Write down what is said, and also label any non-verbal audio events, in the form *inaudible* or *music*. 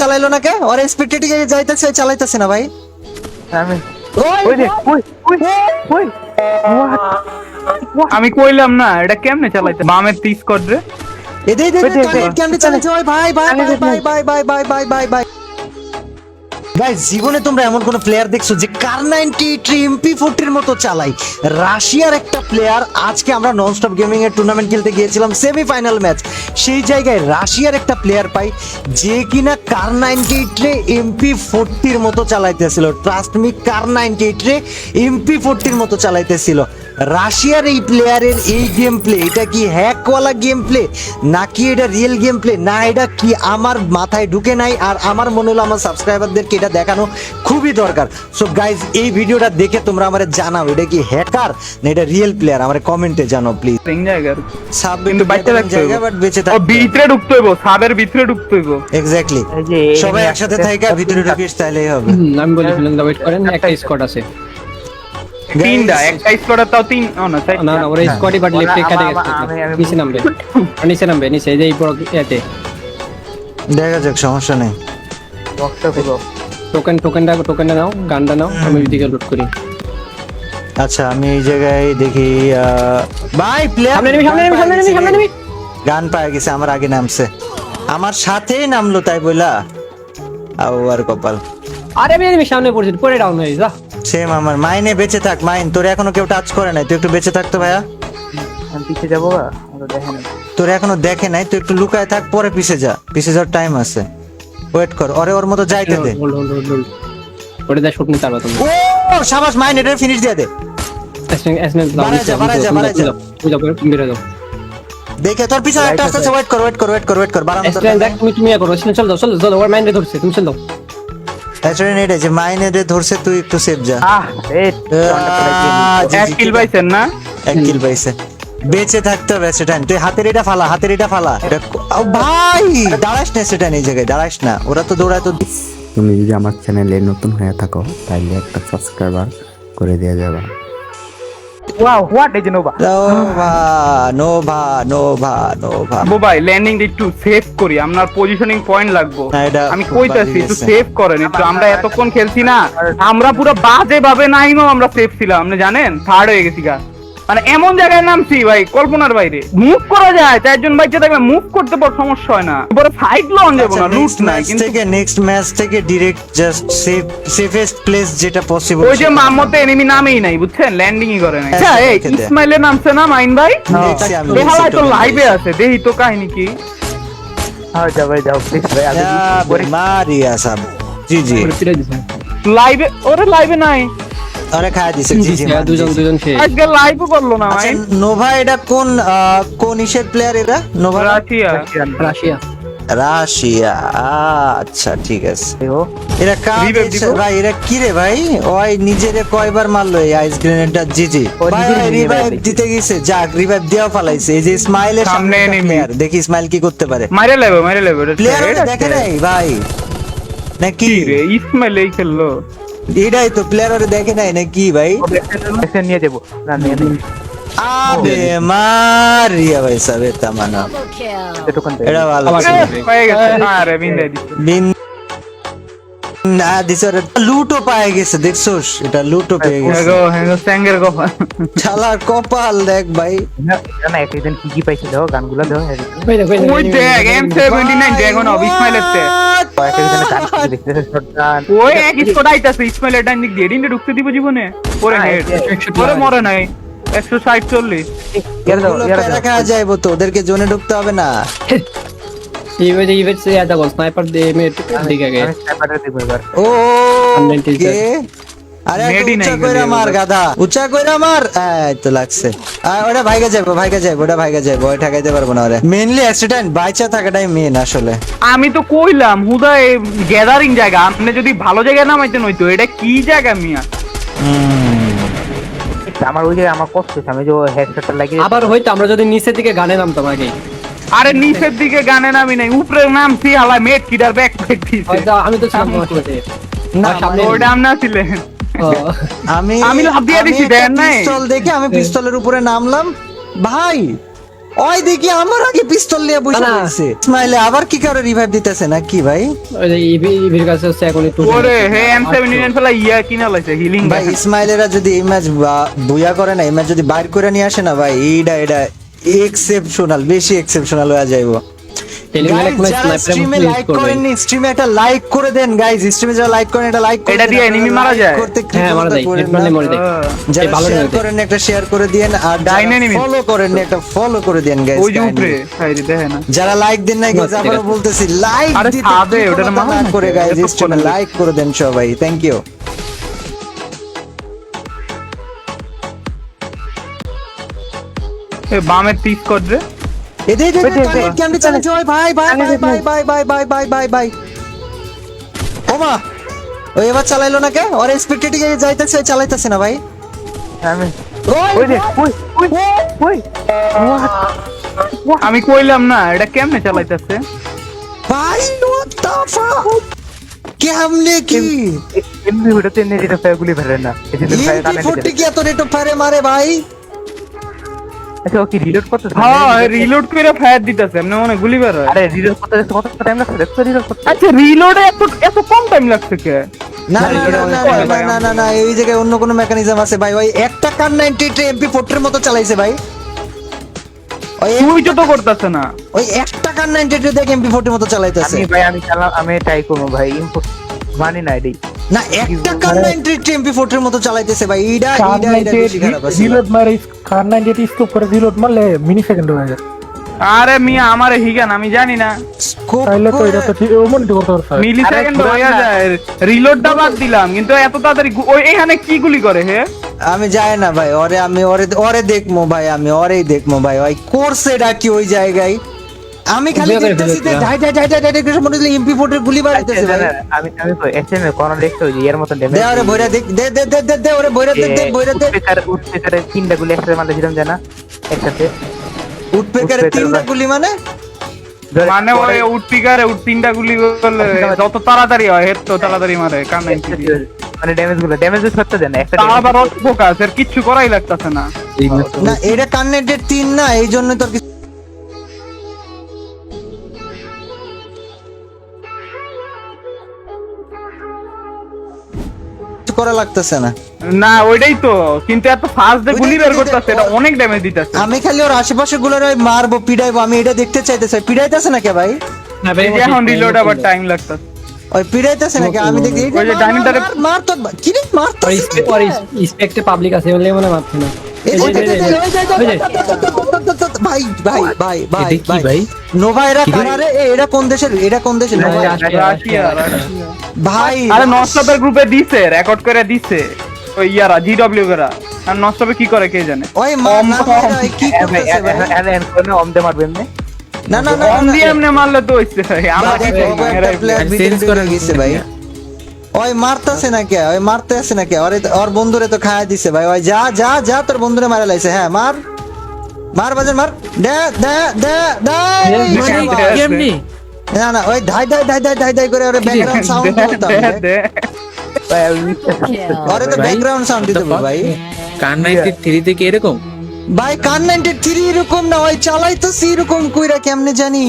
চালাইলো না কে? ওর স্পিড যাইতেছে চালাইতেছে না ভাই। আমি ওই দেখ ওই ওই ওই আমি কইলাম না এটা কেমনে চালাইতে? বামে তিস কর রে। এদে এদে ওই কেমনে চালাইছে? ভাই ভাই ভাই ভাই দেখ, ভাই ভাই ভাই ভাই ভাই ভাই ভাই। গাইস জীবনে তোমরা এমন কোন প্লেয়ার দেখছ যে কার নাইনটি এমপি ফোরটির মতো চালাই রাশিয়ার একটা প্লেয়ার আজকে আমরা নন স্টপ গেমিং এর টুর্নামেন্ট খেলতে গিয়েছিলাম সেমিফাইনাল ম্যাচ সেই জায়গায় রাশিয়ার একটা প্লেয়ার পাই, যে কিনা কার নাইনটি রে এমপি ফোরটির মতো চালাইতেছিল। ট্রাস্ট মি কার নাইনটি রে এমপি ফোরটির মতো চালাইতেছিল। রাশিয়ার এই প্লেয়ারের এই গেম প্লে এটা কি হ্যাকওয়ালা গেম প্লে নাকি এটা রিয়েল গেম প্লে না এটা কি আমার মাথায় ঢুকে নাই আর আমার মনে হলো আমার সাবস্ক্রাইবারদেরকে এটা দেখানো খুবই দরকার। সো গাইজ এই ভিডিওটা দেখে তোমরা আমারে জানাও এটা কি হ্যাকার না এটা রিয়েল প্লেয়ার আমার কমেন্টে জানাও প্লিজ সাব কিন্তু বাইতে রাখতে জায়গা বাট বেঁচে ও থাকতে ভিতরে ঢুকতে হইব সাবের ভিতরে ঢুকতে হইব। এক্স্যাক্টলি সবাই একসাথে থাইকা ভিতরে ঢুকিস তাহলেই হবে। আমি বলি ফেলেন ওয়েট করেন একটা স্কোয়াড আছে। তিনটা একটা স্কোয়াডের তাও তিন না না না ওরা স্কোয়াডই বাট লেফটে ওরা কাটে গেছে। আমি- আমি- নিচে নামবে। *laughs* নিচে নামবে নিচে এই যে এই বড় ইয়াতে। দেখা যাক সমস্যা নেই। বক্সটা টোকেন টোকেনটা টোকেনটা নাও গানটা নাও আমি ওইদিকে লুট করি। আচ্ছা আমি এই জায়গায় দেখি আহ, ভাই প্লেয়ার সামনে নিবি সামনে নিবি সামনে নিবি সামনে নিবি গান পায় গেছে আমার আগে নামছে। আমার সাথেই নামলো তাই বইলা। আও আর কপাল। আরে আমি সামনে পড়ছি পরে ডাউন হয়ে যা। সেম আমার মাইনে বেঁচে থাক মাইন। তোর এখনও কেউ টাচ করে নাই তুই একটু বেঁচে থাকতো ভাইয়া। আমি পিছিয়ে যাব তোর এখনও দেখে নাই তুই একটু লুকায় থাক পরে পিছে যা। পিছে যাওয়ার টাইম আছে। ওয়েট কর ওরে ওর মতো যাইতে দে। হোল্ড হোল্ড হোল্ড হোল্ড ওটা দা শুট নিতে পারবা তুমি। ও শাবাশ মাইন এটা ফিনিশ দিয়ে দে। যা, যা, যা। যাও। দেখে তোর পিছনে একটা আসছে ওয়েট কর ওয়েট কর ওয়েট কর ওয়েট কর দেখ তুমি তুমি করো চল দাও চল চল ওর মাইন্ডে ধরছে তুমি চল দাও অ্যাকচুয়ালি এটা যে মাইনে রে ধরছে তুই একটু সেভ যা। আহ এক কিল পাইছেন না? এক কিল পাইছে। বেঁচে থাকতে হবে সেটান তুই হাতের এটা ফালা হাতের এটা ফালা। এটা ভাই! দাঁড়াস না সেটা এই জায়গায় দাঁড়াস না। ওরা তো দৌড়ায় তো তুমি যদি আমার চ্যানেলে নতুন হয়ে থাকো তাহলে একটা সাবস্ক্রাইবার করে দেওয়া যাবে। ওয়াও হোয়াট এই যে Nova Nova Nova Nova Nova Abu ভাই ল্যান্ডিং একটু সেভ করি আপনার পজিশনিং পয়েন্ট লাগবো। আমি কইতাছি একটু। সেভ করেন একটু আমরা এতক্ষণ খেলছি না। আমরা পুরো বাজে ভাবে নাইমো আমরা সেভ ছিলাম আপনি জানেন? থার্ড হয়ে গেছি গা। মানে এমন জায়গায় নামছি ভাই কল্পনার বাইরে। মুভ করা যায় চারজন বাইকে থাকলে মুভ করতে পর সমস্যা হয় না। পরে ফাইট লন যাব না লুট নাই কিন্তু থেকে নেক্সট ম্যাচ থেকে direct just safe safest place যেটা পসিবল ওই যে মামতে এনিমি নামেই নাই বুঝছেন? ল্যান্ডিংই করে নাই। আচ্ছা এই। ইসমাইলের নামছে না মাইন ভাই? দেখছি আমি, তো। লাইভে আছে দেখি তো কাহিনী কি? হ্যাঁ যাও ভাই যাও প্লিজ ভাই করে মারিয়া সাব জি জি। লাইভে ওরে লাইভে নাই। খায় দিছে জি জি দুজন দুজন শেষ আজকে লাইভও করল না আচ্ছা মাইন নোভা এটা কোন কোন ইসের প্লেয়ার এরা নোভা? রাশিয়া। রাশিয়া। রাশিয়া আচ্ছা ঠিক আছে। দেখো এরা কার? ভাই এরা কি রে ভাই? ওই নিজেরে কয়বার মারলো এই আইস গ্রেনেডটা জি জি। ভাই রিভাইভ দিতে গেছে। যাক রিভাইভ দেওয়া ফালাইছে। এই যে স্মাইলের সামনে। প্লেয়ার দেখি স্মাইল কি করতে পারে। মাইরে লেবে মাইরে লেবে প্লেয়ার দেখে নাই ভাই। নাকি? কি রে ইসমাইল এই খেললো। এটাই তো প্লেয়ার ওরে দেখে নাই নাকি ভাই? এসে নিয়ে যাব। না নিয়ে নিয়ে আবে মারিয়া ভাই সাবে তামানা। এটা ভালো। গেছে। আরে বিন্দে দিছে বিন না দিছে ওরে লুটও পায়ে গেছে দেখছোস এটা লুটও পেয়ে গেছে হেগো হেগো স্যাঙ্গের শালার কপাল দেখ ভাই না একদিন কি কি পাইছিল গানগুলো দাও ওই দেখ M79 ড্রাগন অফ ইসমাইলের একদিন গান দেখতেছে শটগান ওই এক স্কোর আইতাছে ইসমাইলের ডান দিক দিয়ে ডিন্ডে ঢুকতে দিব জীবনে পরে হ্যাঁ, হেড একশো পরে মরে নাই 160 চল্লিশ ইয়ার দাও ওগুলো ইয়ার প্যারা দাও খাওয়া যাইবো তো ওদেরকে জোনে ঢুকতে হবে না ইভেন্ট ইভেন্ট সে আদা বল স্নাইপার দে মে দিকে গে আমি স্নাইপারটা দিব এবার। ও 190 কে? আরে উচ্চা কইরা। মার গাধা উচ্চা কইরা মার। এই তো লাগছে। আর ওটা ভাইগা যাইবো ভাইগা যাইবো ওটা ভাইগা যাইবো ওই ঠেকাইতে পারব না ওরে। মেইনলি অ্যাক্সিডেন্ট বাইচা থাকাটাই মেইন আসলে। আমি তো কইলাম হুদা গ্যাদারিং জায়গা আপনি যদি ভালো জায়গায় নামাইতেন হইতো এটা কি জায়গা মিয়া? আমার ওই যে আমার কষ্ট আমি যে হেডশটটা লাগিয়ে আবার হয়তো আমরা যদি নিচের দিকে গানে নামতাম আগে। আরে নিচের দিকে গানে নামি নাই উপরে নামছি হালা মেট কিডার ব্যাক ব্যাক দিছে আমি তো ছিলাম তোমার সাথে। না, সামনে ওটা আমনা ছিলেন ও, আমি আমি লাফ দিয়ে দিছি, দেন নাই? পিস্তল দেখে আমি পিস্তলের উপরে নামলাম। ভাই ওই দেখি আমার আগে পিস্তল নিয়ে বসে আছে স্মাইলে আবার কি কারও রিভাইভ দিতেছে না কি ভাই? ওই যে ইভি ইভির কাছে হচ্ছে এখন একটু ওরে হে এম সেভেন্টি নাইন ফেলা ইয়া কিনা লাইছে হিলিং ভাই স্মাইলেরা যদি এই ম্যাচ বুয়া করে না এই ম্যাচ যদি বাইর করে নিয়ে আসে না ভাই এইটা এটা এক্সেপশনাল বেশি এক্সেপশনাল হয়ে যারা লাইক শেয়ার করে দেন আর ফলো একটা ফলো করে যারা লাইক দেন না বলতেছি লাইক ওটা করে স্ট্রিমে লাইক করে দেন সবাই থ্যাংক ইউ বামের কর রে যে, ক্যান্ডি ভাই ভাই ভাই ভাই ভাই ভাই ভাই ভাই ভাই ভাই ওমা ওই এবার চালাইলো না কে? ওর এক্সপেক্টেড যাইতেছে চালাইতেছে না ভাই। আমি ওই যে ওই ওই ওই আমি কইলাম না এটা কেমনে চালাইতেছে? ভাই what the fuck? কেমনে কি? এমনি ভিডিওতে এনে যেটা ফায়ার গুলি ফেলেন না। এই যে ফায়ার ফোরটি কি এত রেট অফ ফায়ারে মারে ভাই। আচ্ছা ও কি রিলোড করতে হ্যাঁ রিলোড করে ফায়ার দিতেছে এমনি মনে গুলি বের হয়। আরে রিলোড করতে কত টাইম লাগছে? দেখছ রিলোড করতে? আচ্ছা রিলোডে এত এত কম টাইম লাগছে কে? না না না না পরে না ভাই, না না। না এই জায়গায় অন্য কোনো মেকানিজম আছে ভাই। ওই একটা কার 93 এমপি ফোরটির মতো চালাইছে ভাই। ওই তো করতেছে না। ওই একটা কার 93 দেখ এমপি ফোরটির মতো চালাইতেছে। আমি ভাই আমি চালাম আমি ট্রাই করব ভাই। মানি না এটাই না একটা কার 93 এমপি ফোরটির মতো চালাইতেছে ভাই বেশি খারাপ আছে রিলোড মারে কার নাইনটি স্কোপ করে রিলোড মারলে মিনি সেকেন্ড হয়ে যায়। আরে মিয়া আমারে হিগান আমি জানি না। তাইলে তো এটা তো ঠিক ও মনিটর করতে পারছে। মিলি সেকেন্ড হয়ে যায়। রিলোডটা বাদ দিলাম কিন্তু এত তাড়াতাড়ি ওই এখানে কি গুলি করে হে? আমি যাই না ভাই ওরে আমি ওরে ওরে দেখমো ভাই আমি ওরেই দেখমো ভাই। ওই কোর্সে ডাকি ওই জায়গায়। আমি খালি দেখতেছি যে ঢাই ঢাই ঢাই ঢাই করে মনে হলো এমপি ফোর্টির গুলি বাড়াইতেছে ভাই। আমি আমি এসএমএ কোন দেখছ যে এর মতন দে ড্যামেজ বইরা দেখ দে দে দে দে দে ওরে বইরা দে দে বইরা দে তিনটা গুলি একসাথে মারলে যেরকম জানা একসাথে। উঠপেকারে উঠপেকার তিনটা গুলি মানে? মানে ওই উঠপিকারে উঠ তিনটা গুলি করলে যত তাড়াতাড়ি হয় হেড তো তাড়াতাড়ি মারে মানে ড্যামেজগুলো ড্যামেজ সত্যি দেন একটা আবার ফোকাস এর কিচ্ছু করাই লাগতেছে না। না এটা কানেক্টেড তিন না এই জন্য তোর কিছু করা লাগতেছে না। না ওইটাই তো। কিন্তু এত ফাস্ট গুলি বের করতেছে এটা অনেক ড্যামেজ দিতেছে। আমি খালি ওর আশেপাশে গুলো মারবো পিড়াইবো আমি এটা দেখতে চাইতেছি। পিড়াইতেছে না কে ভাই এখন রিলোড আবার টাইম লাগতেছে। ওই পিড়াইতেছে নাকি? আমি দেখি ওই যে ডাইনিং টারে- মার, মার তো কি রে মার তো স্পেক্টে পাবলিক আছে বলে মনে মারছে না। কোন দেশের এরা কোন দেশের ভাই আরে গ্রুপে দিছে রেকর্ড করে দিছে ওই ইয়ারা জিডব্লিউ এরা আর নস্টপে কি করে কে জানে ওই কি করতেছে ভাই না না না না অমদি এমনে মারলে তো হইছে ভাই করে গেছে ভাই ওই মারতাছে না কে ওই মারতেছে না কে ওরে ওর বন্ধুরে তো খায়া দিছে ভাই। ওই যা যা যা তোর বন্ধুরে মারা লাইছে। হ্যাঁ মার। মার বাজার মার। দে দে দে দে কেমনি? না না ওই ধাই ধাই ধাই ধাই ধাই ধাই করে ওরে ব্যাকগ্রাউন্ড সাউন্ড করতাম। ওরে তো ব্যাকগ্রাউন্ড সাউন্ড দিতে হবে ভাই। নাইনটি থ্রি থেকে এরকম? ভাই কান নাইনটি থ্রি এরকম না ওই চালাই তো এরকম কইরা কেমনে জানি?